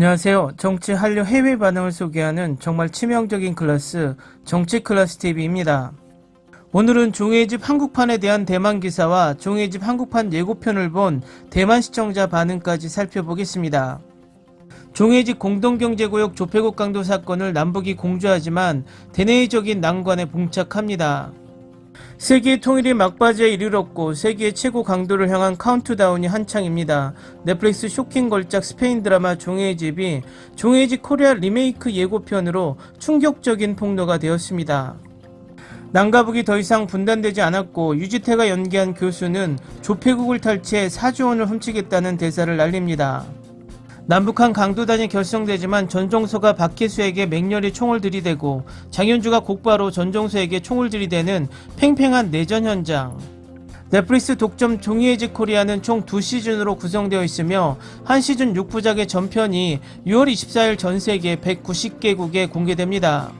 안녕하세요. 정치 한류 해외 반응을 소개하는 정말 치명적인 클래스 정치 클래스 TV입니다. 오늘은 종이집 한국판에 대한 대만 기사와 종이집 한국판 예고편을 본 대만 시청자 반응까지 살펴보겠습니다. 종이집 공동경제구역 조폐국 강도 사건을 남북이 공조하지만 대내적인 난관에 봉착합니다. 세계의 통일이 막바지에 이르렀고 세계의 최고 강도를 향한 카운트다운이 한창입니다. 넷플릭스 쇼킹 걸작 스페인 드라마 종이의 집이 종이의 집 코리아 리메이크 예고편으로 충격적인 폭로가 되었습니다. 남과 북이 더 이상 분단되지 않았고 유지태가 연기한 교수는 조폐국을 탈취해 4조 원을 훔치겠다는 대사를 날립니다. 남북한 강도단이 결성되지만 전종서가 박혜수에게 맹렬히 총을 들이대고 장현주가 곧바로 전종서에게 총을 들이대는 팽팽한 내전 현장. 넷플릭스 독점 종이의 집 코리아는 총 2시즌으로 구성되어 있으며 한 시즌 6부작의 전편이 6월 24일 전 세계 190개국에 공개됩니다.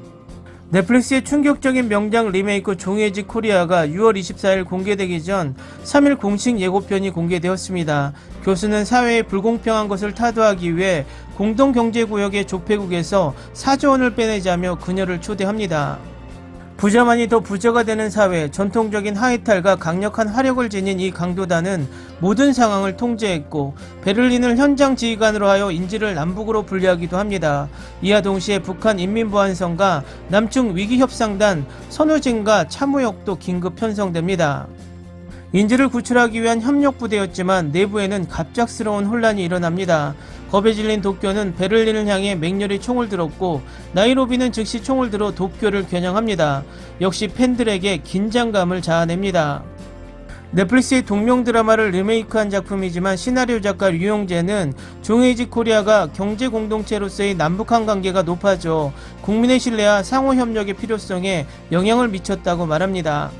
넷플릭스의 충격적인 명장 리메이크 종이의 집 코리아가 6월 24일 공개되기 전 3일 공식 예고편이 공개되었습니다. 교수는 사회의 불공평한 것을 타도하기 위해 공동경제구역의 조폐국에서 4조 원을 빼내자며 그녀를 초대합니다. 부자만이 더 부자가 되는 사회, 전통적인 하이탈과 강력한 화력을 지닌 이 강도단은 모든 상황을 통제했고 베를린을 현장 지휘관으로 하여 인지를 남북으로 분리하기도 합니다. 이와 동시에 북한 인민보안성과 남중 위기협상단 선우진과 참우역도 긴급 편성됩니다. 인지를 구출하기 위한 협력부대였지만 내부에는 갑작스러운 혼란이 일어납니다. 겁에 질린 도쿄는 베를린을 향해 맹렬히 총을 들었고 나이로비는 즉시 총을 들어 도쿄를 겨냥합니다. 역시 팬들에게 긴장감을 자아냅니다. 넷플릭스의 동명 드라마를 리메이크한 작품이지만 시나리오 작가 류용재는 종에이지 코리아가 경제 공동체로서의 남북한 관계가 높아져 국민의 신뢰와 상호 협력의 필요성에 영향을 미쳤다고 말합니다.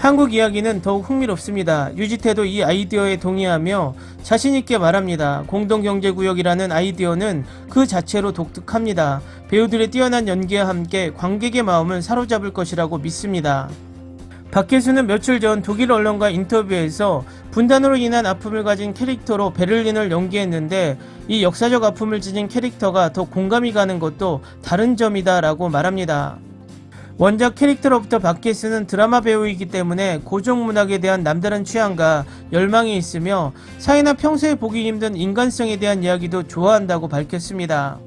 한국 이야기는 더욱 흥미롭습니다. 유지태도 이 아이디어에 동의하며 자신있게 말합니다. 공동경제구역이라는 아이디어는 그 자체로 독특합니다. 배우들의 뛰어난 연기와 함께 관객의 마음을 사로잡을 것이라고 믿습니다. 박혜수는 며칠 전 독일 언론과 인터뷰에서 분단으로 인한 아픔을 가진 캐릭터로 베를린을 연기했는데 이 역사적 아픔을 지닌 캐릭터가 더 공감이 가는 것도 다른 점이다 라고 말합니다. 원작 캐릭터로부터 박혜수는 드라마 배우이기 때문에 고전 문학에 대한 남다른 취향과 열망이 있으며 사회나 평소에 보기 힘든 인간성에 대한 이야기도 좋아한다고 밝혔습니다.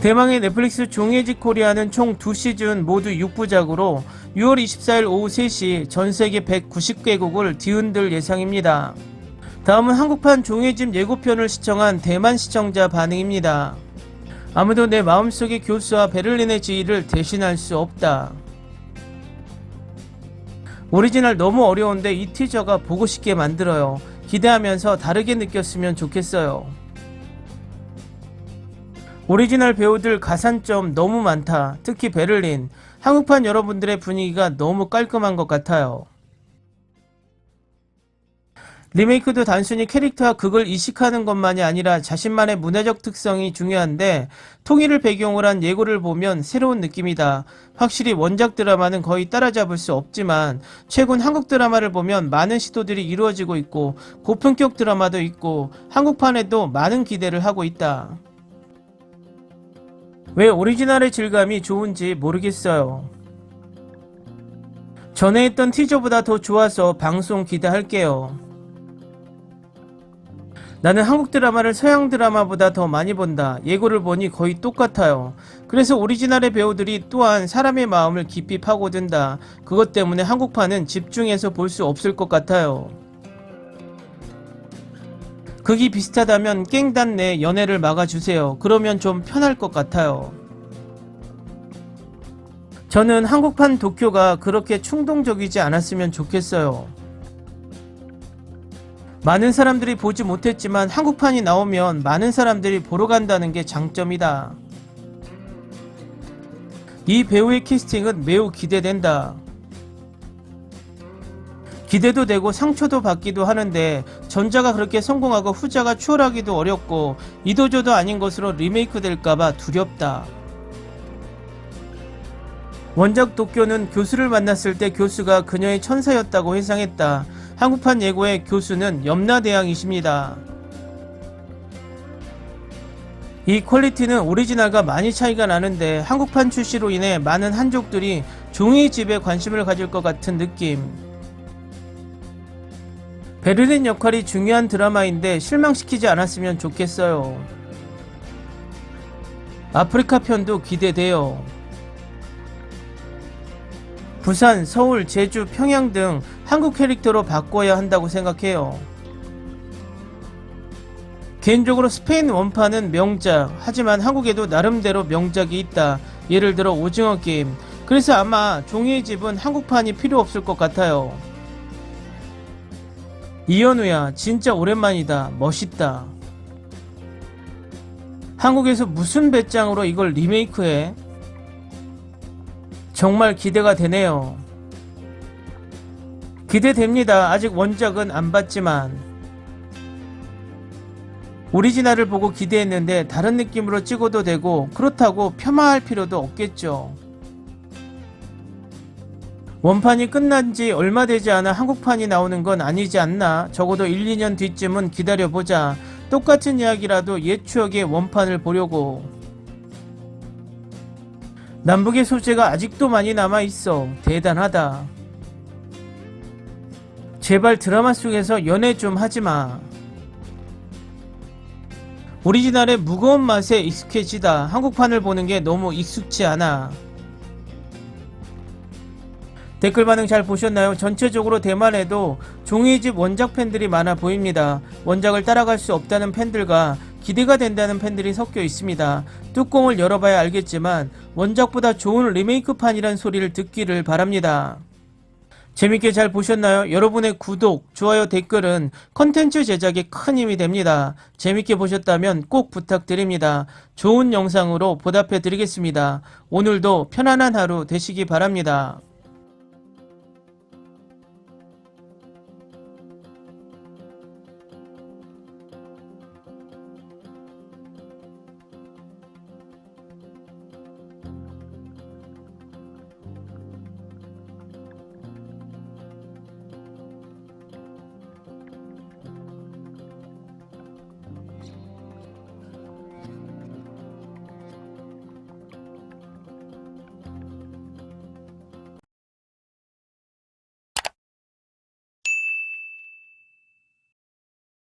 대망의 넷플릭스 종이집 코리아는 총 2시즌 모두 6부작으로 6월 24일 오후 3시 전 세계 190개국을 뒤흔들 예상입니다. 다음은 한국판 종이집 예고편을 시청한 대만 시청자 반응입니다. 아무도 내 마음속의 교수와 베를린의 지위를 대신할 수 없다. 오리지널 너무 어려운데 이 티저가 보고 싶게 만들어요. 기대하면서 다르게 느꼈으면 좋겠어요. 오리지널 배우들 가산점 너무 많다. 특히 베를린. 한국판 여러분들의 분위기가 너무 깔끔한 것 같아요. 리메이크도 단순히 캐릭터와 극을 이식하는 것만이 아니라 자신만의 문화적 특성이 중요한데 통일을 배경으로 한 예고를 보면 새로운 느낌이다. 확실히 원작 드라마는 거의 따라잡을 수 없지만 최근 한국 드라마를 보면 많은 시도들이 이루어지고 있고 고품격 드라마도 있고 한국판에도 많은 기대를 하고 있다. 왜 오리지널의 질감이 좋은지 모르겠어요. 전에 했던 티저보다 더 좋아서 방송 기대할게요. 나는 한국 드라마를 서양 드라마보다 더 많이 본다. 예고를 보니 거의 똑같아요. 그래서 오리지널의 배우들이 또한 사람의 마음을 깊이 파고든다. 그것 때문에 한국판은 집중해서 볼 수 없을 것 같아요. 극이 비슷하다면 깽단 내 연애를 막아주세요. 그러면 좀 편할 것 같아요. 저는 한국판 도쿄가 그렇게 충동적이지 않았으면 좋겠어요. 많은 사람들이 보지 못했지만 한국판이 나오면 많은 사람들이 보러 간다는 게 장점이다. 이 배우의 캐스팅은 매우 기대된다. 기대도 되고 상처도 받기도 하는데 전자가 그렇게 성공하고 후자가 추월하기도 어렵고 이도저도 아닌 것으로 리메이크 될까봐 두렵다. 원작 도쿄는 교수를 만났을 때 교수가 그녀의 천사였다고 회상했다. 한국판 예고의 교수는 염라대왕이십니다. 이 퀄리티는 오리지널과 많이 차이가 나는데 한국판 출시로 인해 많은 한족들이 종이집에 관심을 가질 것 같은 느낌. 베를린 역할이 중요한 드라마인데 실망시키지 않았으면 좋겠어요. 아프리카 편도 기대돼요. 부산, 서울, 제주, 평양 등 한국 캐릭터로 바꿔야 한다고 생각해요. 개인적으로 스페인 원판은 명작, 하지만 한국에도 나름대로 명작이 있다. 예를 들어 오징어 게임. 그래서 아마 종이의 집은 한국판이 필요 없을 것 같아요. 이현우야, 진짜 오랜만이다. 멋있다. 한국에서 무슨 배짱으로 이걸 리메이크해? 정말 기대가 되네요. 기대됩니다. 아직 원작은 안 봤지만. 오리지널을 보고 기대했는데 다른 느낌으로 찍어도 되고 그렇다고 폄하할 필요도 없겠죠. 원판이 끝난 지 얼마 되지 않아 한국판이 나오는 건 아니지 않나? 적어도 1, 2년 뒤쯤은 기다려보자. 똑같은 이야기라도 옛 추억의 원판을 보려고. 남북의 소재가 아직도 많이 남아있어. 대단하다. 제발 드라마 속에서 연애 좀 하지마. 오리지널의 무거운 맛에 익숙해지다. 한국판을 보는 게 너무 익숙치 않아. 댓글 반응 잘 보셨나요? 전체적으로 대만에도 종이집 원작 팬들이 많아 보입니다. 원작을 따라갈 수 없다는 팬들과 기대가 된다는 팬들이 섞여 있습니다. 뚜껑을 열어봐야 알겠지만 원작보다 좋은 리메이크판이란 소리를 듣기를 바랍니다. 재밌게 잘 보셨나요? 여러분의 구독, 좋아요, 댓글은 컨텐츠 제작에 큰 힘이 됩니다. 재밌게 보셨다면 꼭 부탁드립니다. 좋은 영상으로 보답해 드리겠습니다. 오늘도 편안한 하루 되시기 바랍니다.